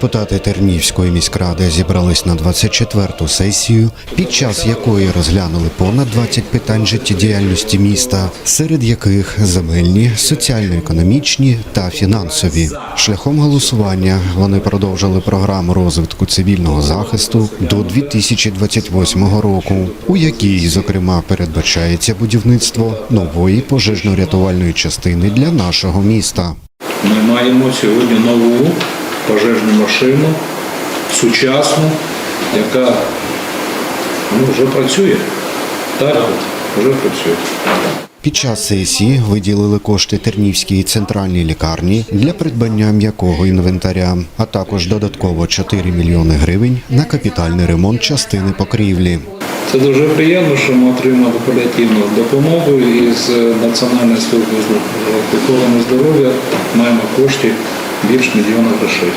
Депутати Тернівської міськради зібрались на 24-ту сесію, під час якої розглянули понад 20 питань життєдіяльності міста, серед яких земельні, соціально-економічні та фінансові. Шляхом голосування вони продовжили програму розвитку цивільного захисту до 2028 року, у якій, зокрема, передбачається будівництво нової пожежно-рятувальної частини для нашого міста. Ми маємо сьогодні нову пожежну машину, сучасну, яка ну, вже працює. Так, вже працює. Під час сесії виділили кошти Тернівській центральній лікарні для придбання м'якого інвентаря, а також додатково 4 мільйони гривень на капітальний ремонт частини покрівлі. Це дуже приємно, що ми отримали паліативну допомогу і з Національної служби охорони здоров'я маємо коштів більш мільйона грошей.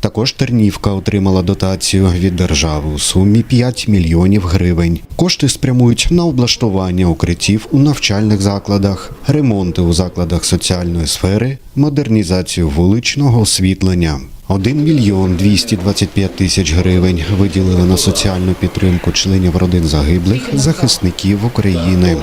Також Тернівка отримала дотацію від держави у сумі 5 мільйонів гривень. Кошти спрямують на облаштування укриттів у навчальних закладах, ремонти у закладах соціальної сфери, модернізацію вуличного освітлення. 1 мільйон 225 тисяч гривень виділили на соціальну підтримку членів родин загиблих захисників України.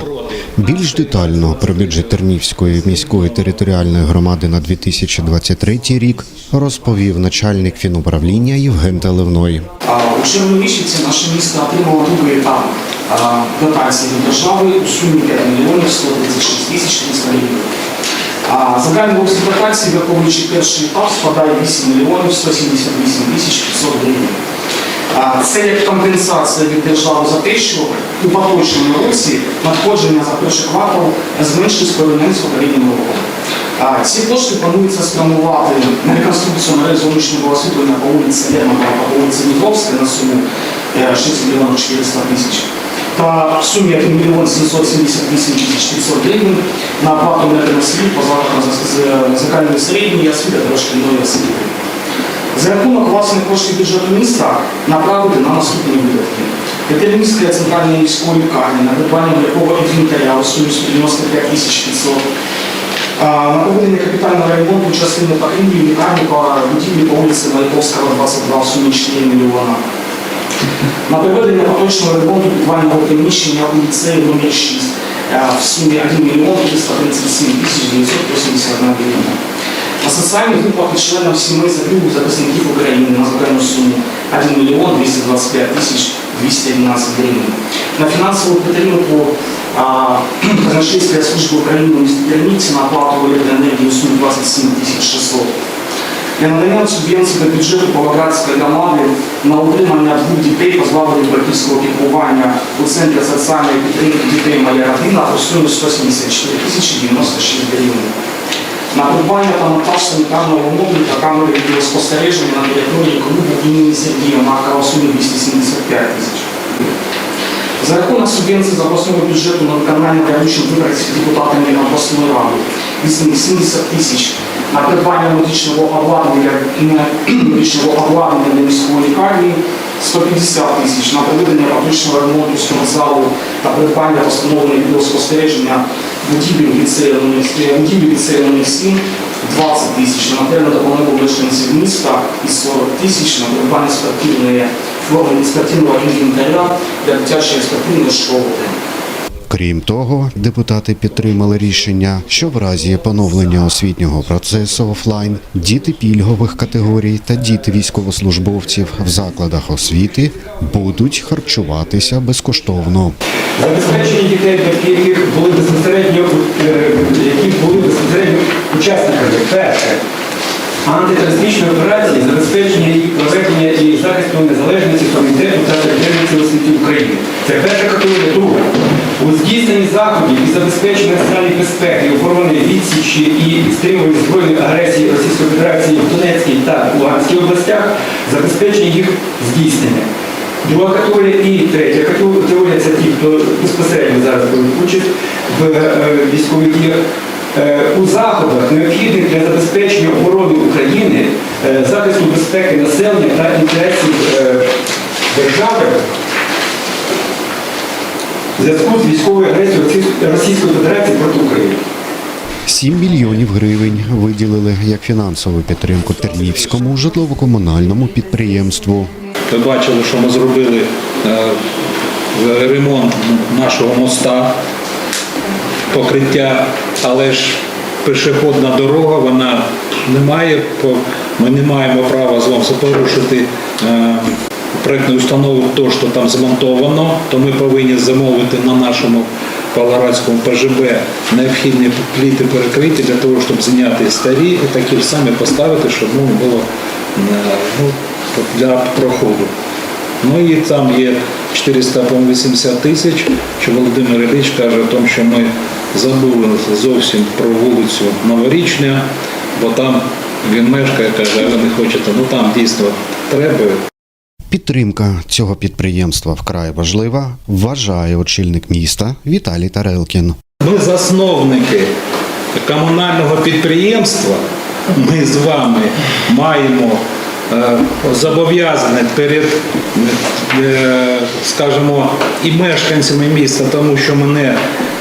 Більш детально про бюджет Тернівської міської територіальної громади на 2023 рік розповів начальник фінуправління Євген Таливной. А, У червні місяці наше місто отримало другий етап дотації від держави у сумі 5 мільйонів 136 тисяч 300 гривень. Загальний обсяг дотації, враховуючи перший етап, складає 8 мільйонів 178 тисяч 500 гривень. Це як компенсація від держави за те, що у поточному році надходження за перший квартал зменшилось порівняння з попереднім роком. Ці кошти планується спрямувати на реконструкцію мережі зовнішнього освітлення по вулиці Лермонтова, по вулиці Дніпровська на суму е, 6 мільйонів 400 тисяч та в сумі 1 мільйон 778 тисяч 500 гривень на оплату енергоносіїв по закладам з- з- загальної середньої освіти та дошкільної освіти. За рахунок власних коштів бюджету міста направити на наступні видатки. Петермінська центральна міської лікарні на придбання м'якого інвентаря у сумі 195 тисяч 500. А, На проведення капітального ремонту частини покрівлі лікарні по будівлі по вулиці Маяковського, 22 в сумі 4 мільйона. На проведення поточного ремонту підвального приміщення у ліцеї номер 6 е, в сумі 1 мільйон 337 тисяч 981 гривня. На соціальні виплати членам сімей загиблих захисників України на загальну суму 1 мільйон 225 тисяч 211 гривень. На фінансову підтримку Казначейської служби України у місті Тернівці на оплату електроенергії у сумі 27 тисяч 600 для надання субвенції до бюджету Павлоградської громади на утримання двох дітей, позбавлених батьківського піклування у Центрі соціальної підтримки дітей «Моя родина» у сумі 174 тисячі 96 гривень. На придбання та монтаж санітарного умовлення та камери відеоспостереження на території клубу імені Сергія Маркова сумі 275 тисяч. За рахунок субвенції з обласного бюджету на виконання доручень виборців депутатами обласної ради 80 тисяч. На придбання медичного обладнання медичного обладнання для міської лікарні 150 тисяч. На проведення поточного ремонту спортзалу та придбання та встановлення відеоспостереження будівлі ліцею номер будівлі ліцею номер 7 20 тисяч. На матеріальну допомогу мешканців міста і 40 тисяч. На придбання спортивної форми спортивного інвентаря для дитячої спортивної школи. Крім того, депутати підтримали рішення, що в разі поновлення освітнього процесу офлайн діти пільгових категорій та діти військовослужбовців в закладах освіти будуть харчуватися безкоштовно. Забезпечення дітей, яких були безпосередньо, е, які були безпосередньо учасниками. Перше. Антитерористичної операції, забезпечення її проведення і захисту незалежності комітету та території освіти України. Це перша категорія. Друга. У здійсненні заходів і забезпечення національної безпеки, охорони відсічі і стримування збройної агресії Російської Федерації в Донецькій та Луганській областях, забезпечення їх здійснення. Друга категорія і третя категорія це ті, хто безпосередньо зараз беруть участь в е, військових діях. Е, У заходах, необхідних для забезпечення оборони України, е, захисту безпеки населення та інтересів е, держави в зв'язку з військовою агресією Російської Федерації проти України. 7 мільйонів гривень виділили як фінансову підтримку Тернівському житлово-комунальному підприємству. Ви бачили, що ми зробили ремонт нашого моста, покриття, але ж пішохідна дорога, вона не має, ми не маємо права з вами порушити е, проєктну установу, то, що там змонтовано, то ми повинні замовити на нашому Павлоградському ПЖБ необхідні пліти перекриті для того, щоб зняти старі і такі самі поставити, щоб ну, було е, ну, для проходу. Ну і там є 480 тисяч, що Володимир Ілліч каже, о тому, що ми забули зовсім про вулицю Новорічня, бо там він мешкає, каже, а ви не хочете. Ну там дійсно треба. Підтримка цього підприємства вкрай важлива, вважає очільник міста Віталій Тарелкін. Ми засновники комунального підприємства. Ми з вами маємо е, зобов'язання перед, е, скажімо, і мешканцями міста, тому що ми не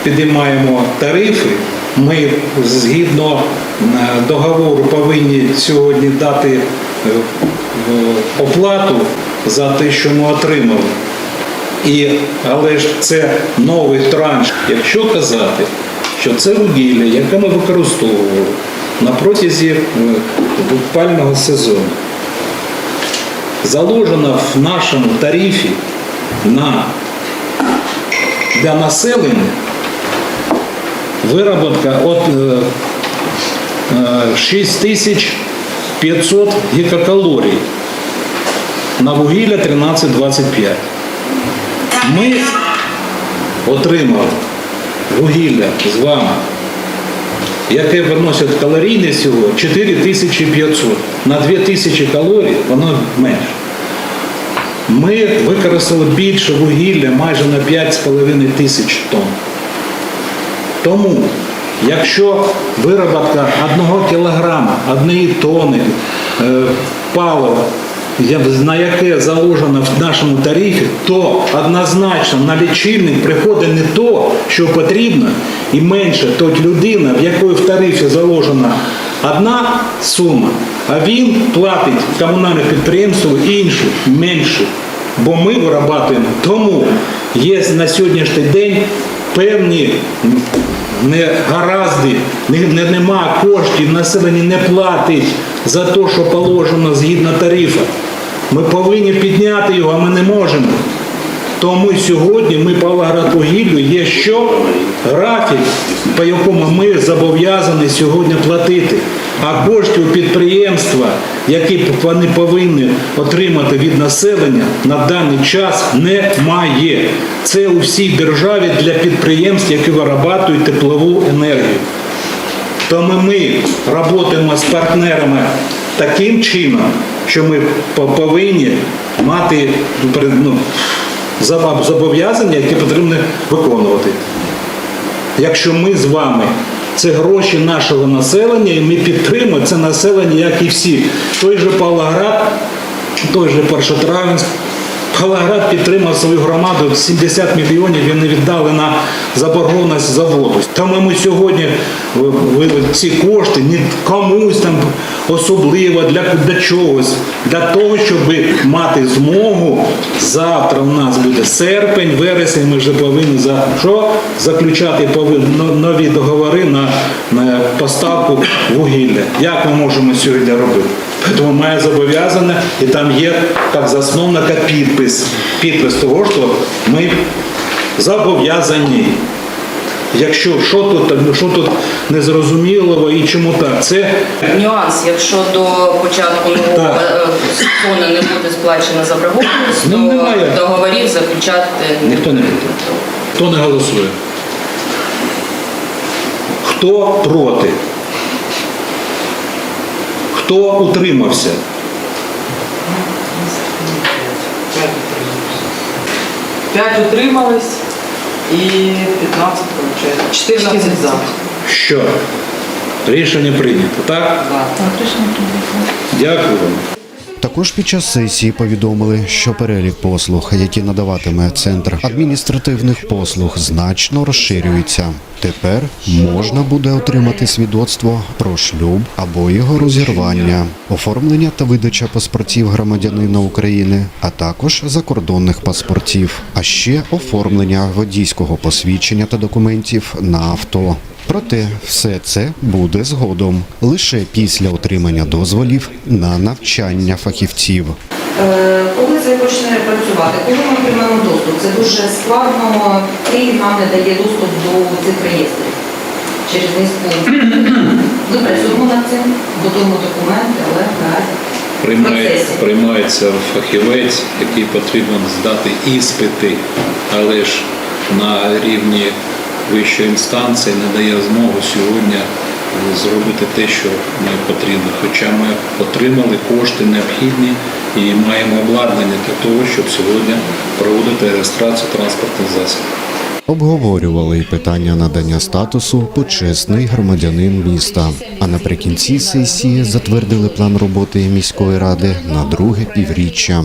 підіймаємо тарифи. Ми згідно е, договору повинні сьогодні дати е, оплату за те, що ми отримали. І, але ж це новий транш. Якщо казати, що це вугілля, яке ми використовували на протязі е, опального сезону, заложено в нашому тарифі на, для населення вироботка от е, е, 6500 гігакалорій на вугілля 13,25. Ми отримали вугілля з вами, яке виносить калорійність всього 4500. На 2000 калорій воно менше. Ми використали більше вугілля майже на 5,5 тисяч тонн. Тому, якщо вироботка одного кілограма, однієї тонни е, палива, на яке заложено в нашому тарифі, то однозначно на лічильник приходить не то, що потрібно, і менше то людина, в якої в тарифі заложена одна сума, а він платить комунальне підприємство іншу, меншу. Бо ми вирабатуємо. Тому є на сьогоднішній день певні негаразди, не, не, нема коштів, населення не платить за те, що положено згідно тарифу. Ми повинні підняти його, а ми не можемо. Тому сьогодні ми Павлоградвугіллю є що? Графік, по якому ми зобов'язані сьогодні платити. А коштів підприємства, які вони повинні отримати від населення, на даний час немає. Це у всій державі для підприємств, які виробляють теплову енергію. Тому ми працюємо з партнерами таким чином, що ми повинні мати ну, зобов'язання, які потрібно виконувати. Якщо ми з вами це гроші нашого населення, і ми підтримуємо це населення, як і всі. Той же Павлоград, той же Першотравенськ, Павлоград підтримав свою громаду 70 мільйонів вони віддали на заборгованість заводу. Тому ми сьогодні ці кошти не комусь там особливо для, для чогось, для того, щоб мати змогу. Завтра у нас буде серпень, вересень. Ми вже повинні за що заключати нові договори на, на поставку вугілля. Як ми можемо сьогодні робити? Тому має зобов'язане, і там є як засновника підпис. Підпис того, що ми зобов'язані. Якщо що тут, ну, що тут незрозумілого і чому так, це Нюанс, якщо до початку нового Так. сезону не буде сплачена заборгованість, Ну, немає. то договорів заключати ніхто не буде. Хто не голосує? Хто проти? Хто утримався? П'ять утримались і 15 виходить. 14 за. Що? Рішення прийнято, так? Так. Рішення прийнято. Дякую вам. Також під час сесії повідомили, що перелік послуг, які надаватиме центр адміністративних послуг, значно розширюється. Тепер можна буде отримати свідоцтво про шлюб або його розірвання, оформлення та видача паспортів громадянина України, а також закордонних паспортів, а ще оформлення водійського посвідчення та документів на авто. Проте все це буде згодом лише після отримання дозволів на навчання фахівців. Е, Коли це почне працювати? Коли ми отримаємо доступ? Це дуже складно. Київ нам не дає доступ до цих реєстрів через низку. Ми працюємо над цим, готуємо документи, але наразі Приймає, приймається фахівець, який потрібен здати іспити, але ж на рівні вищої інстанції не дає змогу сьогодні зробити те, що ми потрібно. Хоча ми отримали кошти необхідні і маємо обладнання для того, щоб сьогодні проводити реєстрацію транспортних засобів. Обговорювали й питання надання статусу почесний громадянин міста. А наприкінці сесії затвердили план роботи міської ради на друге півріччя.